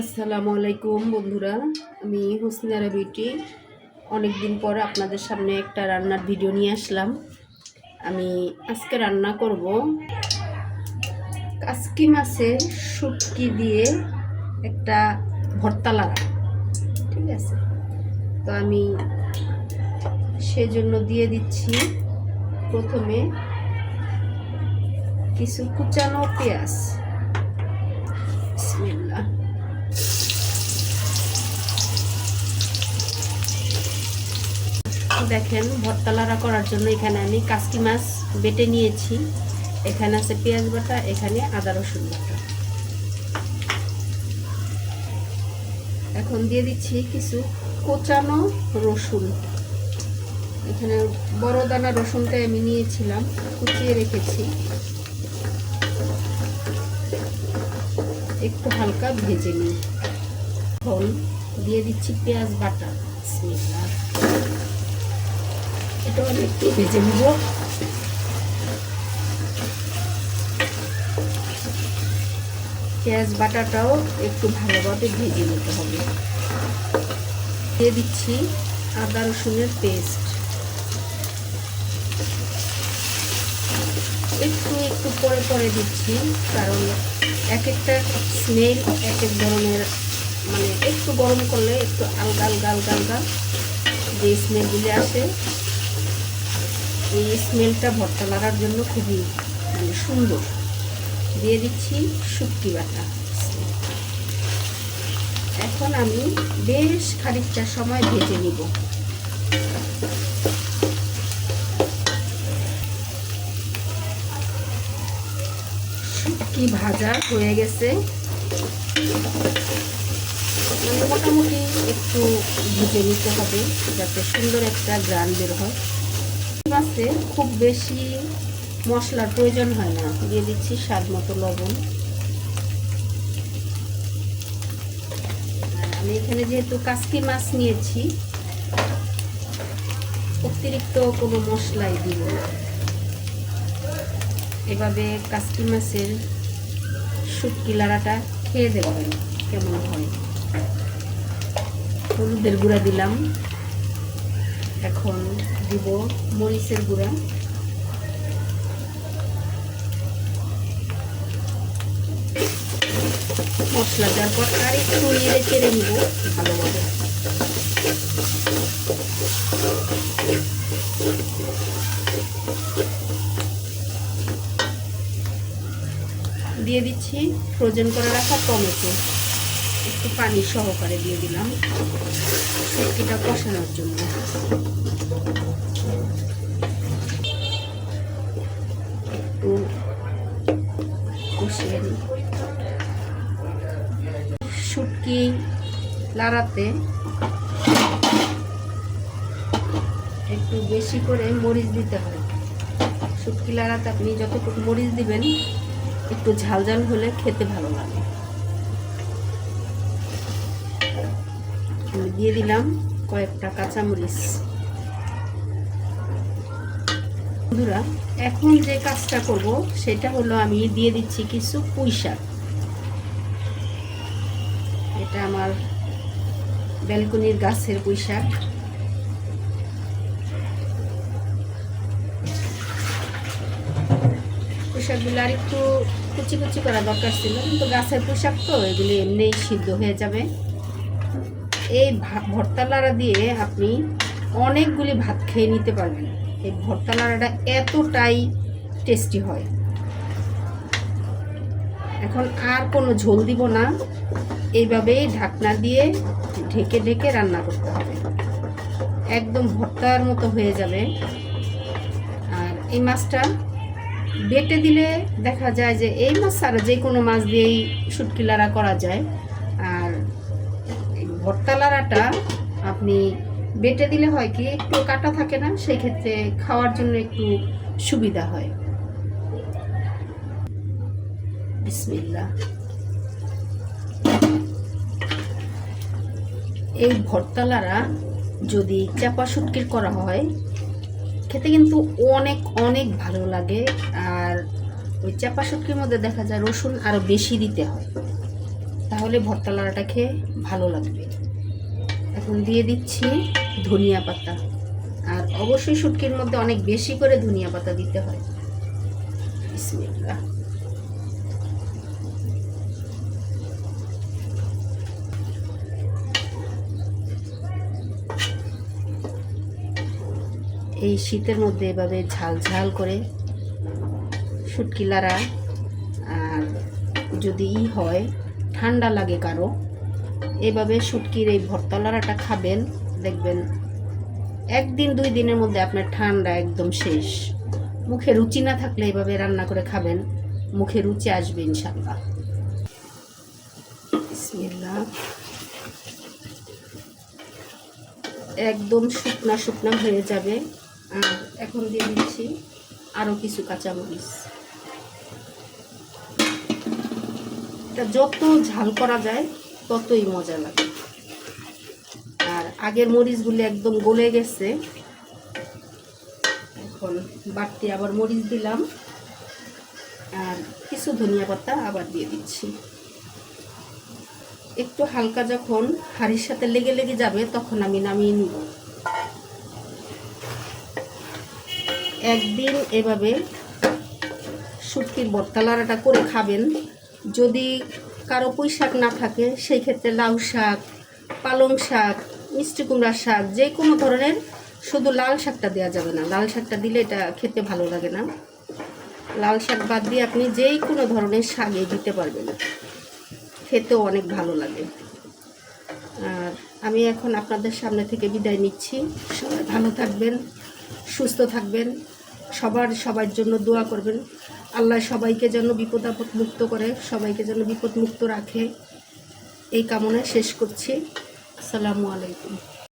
আসসালামু আলাইকুম, বন্ধুরা। আমি হুসনারা বিউটি। অনেক দিন পর আপনাদের সামনে একটা রান্নার ভিডিও নিয়ে আসলাম। আমি আজকে রান্না করব কাসকি মাছের শুটকি দিয়ে একটা ভর্তা লাগা ঠিক আছে? তো আমি সেজন্য দিয়ে দিচ্ছি প্রথমে কিছু কুচানো পেঁয়াজ। দেখেন ভর্তা লাড়া করার জন্য এখানে আমি কাস্টি মাছ বেটে নিয়েছি। এখানে আছে পেঁয়াজ বাটা, এখানে আদা রসুন বাটা। এখন দিয়ে দিচ্ছি কিছু কোচানো রসুন। এখানে বড় দানা রসুনটা আমি নিয়েছিলাম, কুচিয়ে রেখেছি। একটু হালকা ভেজে নিই। ফল দিয়ে দিচ্ছি পেঁয়াজ বাটা। আমি একটু ভেজে নেব। পেঁয়াজ বাটাটাও একটু ভালোভাবে ভেজে নিতে হবে। দিয়ে দিচ্ছি আদা রসুনের পেস্ট। একটু একটু পরে পরে দিচ্ছি, কারণ এক একটা স্মেল এক এক ধরনের মানে একটু গরম করলে একটু আলগা আলগা আলগা আলগা যে স্মেলগুলি আসে এই স্মেলটা ভর্তা লাগার জন্য খুবই মানে সুন্দর। দিয়ে দিচ্ছি শুটকি বাটা এখন আমি বেশ খানিকটা সময় ভেজে নিব। শুটকি ভাজা হয়ে গেছে। মানে মোটামুটি একটু ভেজে নিতে হবে, যাতে সুন্দর একটা গ্রান বের হয়। মাছে খুব বেশি মশলার প্রয়োজন হয় না। দিয়ে দিচ্ছি স্বাদ মতো লবণ। আমি এখানে যেহেতু কাসকি মাছ নিয়েছি, অতিরিক্ত কোনো মশলাই দিব এভাবে কাসকি মাছের শুটকি লাড়াটা খেয়ে দেখবেন কেমন হয়। হলুদের গুঁড়া দিলাম। এখন দিব মরিচের গুঁড়া। মশলা দেওয়ার পর আর একটু নেড়ে চেড়ে নিব ভালোভাবে। দিয়ে দিচ্ছি ফ্রোজেন করে রাখা টমেটো। একটু পানি সহকারে দিয়ে দিলাম। শুটকিটা কষানোর জন্য। একটু কষিয়ে শুটকি লাড়াতে একটু বেশি করে মরিচ দিতে হয়। শুটকি লাড়াতে আপনি যতটুকু মরিচ দিবেন, একটু ঝাল ঝাল হলে খেতে ভালো লাগে। দিয়ে দিলাম কয়েকটা কাঁচামরিচ। বন্ধুরা, এখন যে কাজটা করব, সেটা হলো আমি দিয়ে দিচ্ছি কিছু পুঁই শাক। এটা আমার ব্যালকনির গাছের পুঁই শাক। পোশাকগুলো আর একটু কুচি কুচি করা দরকার ছিল, কিন্তু গাছের পোশাক তো এগুলি এমনিই সিদ্ধ হয়ে যাবে। এই ভর্তা লাড়া দিয়ে আপনি অনেকগুলি ভাত খেয়ে নিতে পারবেন। এই ভর্তা লাড়াটা এতটাই টেস্টি হয়। এখন আর কোনো ঝোল দিব না। এইভাবেই ঢাকনা দিয়ে ঢেকে ঢেকে রান্না করতে হবে। একদম ভর্তার মতো হয়ে যাবে। আর এই মাছটা বেটে দিলে দেখা যায় যে এই মাছ ছাড়া যে কোনো মাছ দিয়েই শুটকি লাড়া করা যায়। ভর্তা লাড়াটা আপনি বেটে দিলে হয় কি, একটু কাটা থাকে না, সেই ক্ষেত্রে খাওয়ার জন্য একটু সুবিধা হয়। বিসমিল্লা এই ভর্তা লাড়া যদি চাপা শুটকির করা হয়, খেতে কিন্তু অনেক অনেক ভালো লাগে। আর ওই চাপা শুটকির মধ্যে দেখা যায় রসুন আরও বেশি দিতে হয়। তাহলে ভর্তা লাড়াটা খেয়ে ভালো লাগবে। দিয়ে দিচ্ছি ধনিয়া পাতা। আর অবশ্যই শুটকির মধ্যে অনেক বেশি করে ধনিয়া পাতা দিতে হয়। এই শীতের মধ্যে এভাবে ঝাল ঝাল করে শুটকিলারা আর যদি ই হয়, ঠান্ডা লাগে কারও এভাবে শুটকির এই ভর্তা লাড়াটা খাবেন, দেখবেন একদিন, দুই দিনের মধ্যে আপনার ঠান্ডা একদম শেষ। মুখে রুচি না থাকলে এভাবে রান্না করে খাবেন, মুখে রুচি আসবে ইনশাল্লাহ একদম শুকনা শুকনা হয়ে যাবে। আর এখন দিয়ে দিচ্ছি আরও কিছু কাঁচামরিচ। এটা যত ঝাল করা যায় ততই মজা লাগে। আর আগের মরিচগুলি একদম গলে গেছে। এখন বাড়তি আবার মরিচ দিলাম। আর কিছু ধনিয়া পাতা আবার দিয়ে দিচ্ছি। একটু হালকা যখন হাড়ির সাথে লেগে লেগে যাবে, তখন আমি নামিয়ে নিব। একদিন এভাবে শুটকির বর্তালারাটা করে খাবেন। যদি কারও পুঁই শাক না থাকে, সেই ক্ষেত্রে লাউ শাক, পালং শাক, মিষ্টি কুমড়ার শাক, যে কোনো ধরনের শুধু লাল শাকটা দেওয়া যাবে না। লাল শাকটা দিলে এটা খেতে ভালো লাগে না। লাল শাক বাদ দিয়ে আপনি যেই কোনো ধরনের শাকে দিতে পারবেন। খেতেও অনেক ভালো লাগে। আর আমি এখন আপনাদের সামনে থেকে বিদায় নিচ্ছি। সবাই ভালো থাকবেন, সুস্থ থাকবেন। সবার সবার জন্য দোয়া করবেন। আল্লাহ সবাইকে যেন বিপদ আপদ মুক্ত করে, সবাইকে যেন বিপদ মুক্ত রাখে। এই কামনায় শেষ করছি। আসসালামু আলাইকুম।